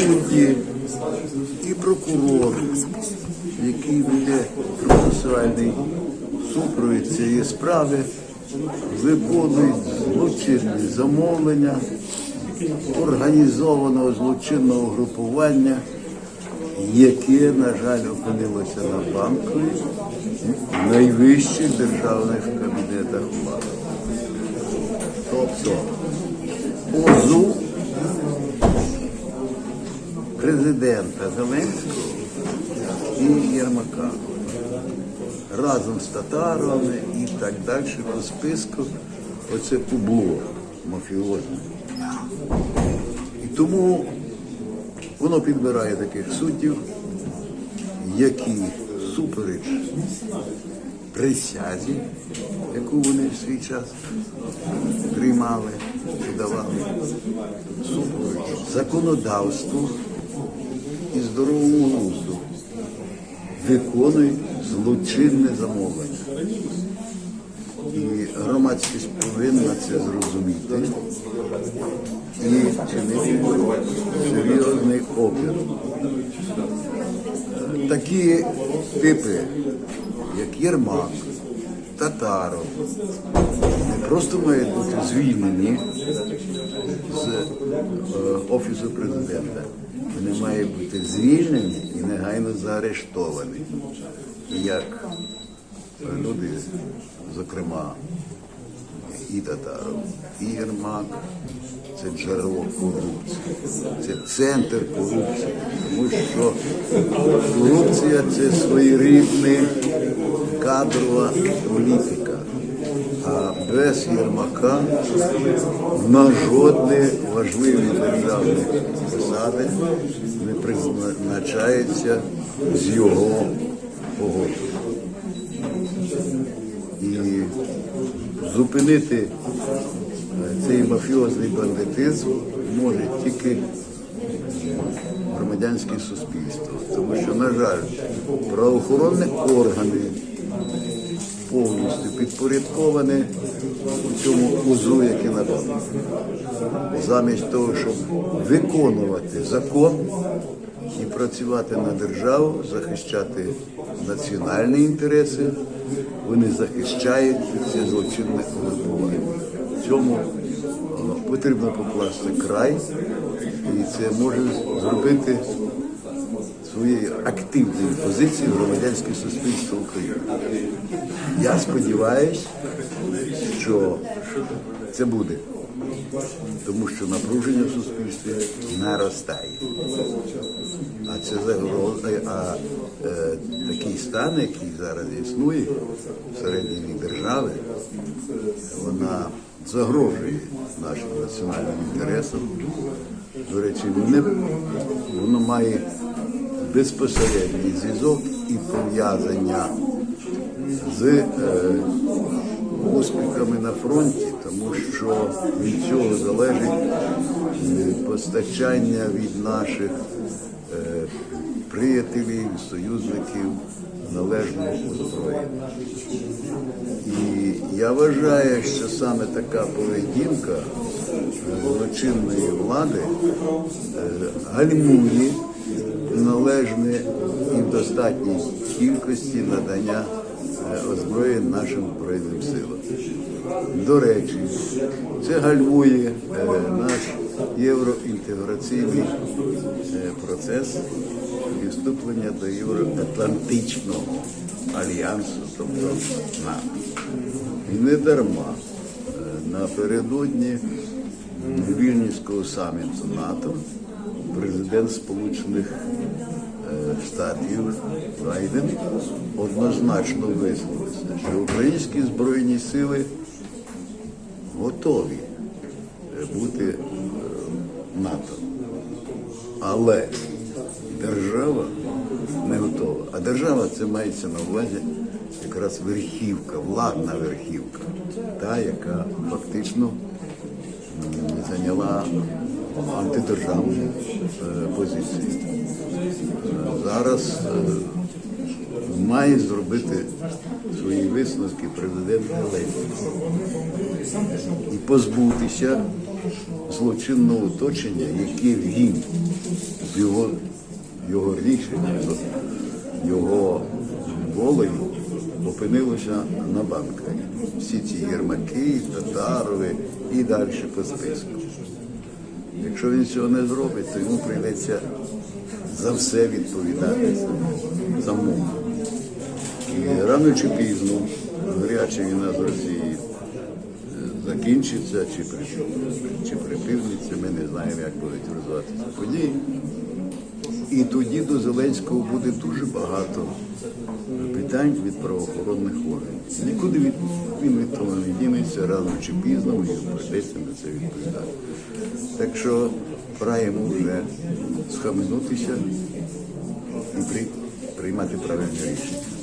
судді, і прокурор, який веде процесуальний супровід цієї справи, виконують злочинні замовлення організованого злочинного групування, яке, на жаль, опинилося на банку в найвищих державних кабінетах влади. Тобто позов президента Зеленського і Єрмака разом з татарами і так далі по списку оце публо мафіозне. І тому воно підбирає таких суддів, які супереч присязі, яку вони в свій час приймали і давали, супереч законодавству і здоровому глузду виконують злочинне замовлення. І громадськість повинна це зрозуміти і чинити серйозний опір. Такі типи, як Єрмак, Татаров, не просто мають бути звільнені з е, Офісу президента. Вони мають бути звільнені і негайно заарештовані. Як люди, зокрема, і Татаров, Єрмак, це джерело корупції, це центр корупції, тому що корупція це своєрідна кадрова політика. А без Єрмака на жодні важливі державні посади не призначаються з його погодження. І зупинити е, цей мафіозний бандитизм може тільки громадянське суспільство. Тому що, на жаль, правоохоронні органи повністю підпорядковані цьому узу, який надано. Замість того, щоб виконувати закон і працювати на державу, захищати національні інтереси, вони захищають це злочинне угрупування. Цьому ну, потрібно покласти край, і це може зробити своєю активною позицією громадянське суспільство України. Я сподіваюся, що це буде, тому що напруження в суспільстві наростає. А це загроза, а е, такий стан, який зараз існує всередині держави, вона загрожує нашим національним інтересам. До речі, не, воно має безпосередній зв'язок і пов'язання з е, успіхами на фронті, тому що від цього залежить е, постачання від наших е, приятелів, союзників належного озброєння. І я вважаю, що саме така поведінка злочинної влади е, гальмує належне і в достатній кількості надання е, озброєнь нашим збройним силам. До речі, це гальмує е, наш євроінтеграційний е, процес і вступлення до Євроатлантичного альянсу, тобто НАТО. І не дарма напередодні Вільнівського саміту НАТО президент Сполучених е, Штатів Байден однозначно висловився, що українські збройні сили готові е, бути е, НАТО. Але держава не готова. А держава це мається на увазі якраз верхівка, владна верхівка, та, яка фактично зайняла антидержавну е, позицію. Е, Зараз е, має зробити свої висновки президент Зеленський і позбутися злочинного оточення, яке він з його, його рішення, його волею опинилося на банках. Всі ці Єрмаки, Татарови і далі по списку. Якщо він цього не зробить, то йому прийдеться за все відповідати за мову. І рано чи пізно гаряча війна з Росією е, закінчиться чи, чи припиниться, ми не знаємо, як будуть розвиватися події. І тоді до Зеленського буде дуже багато питань від правоохоронних органів. Нікуди від, він від того не дінеться, рано чи пізно і прийдеться на це відповідати. Так що пора вже схаменутися і при, приймати правильне рішення.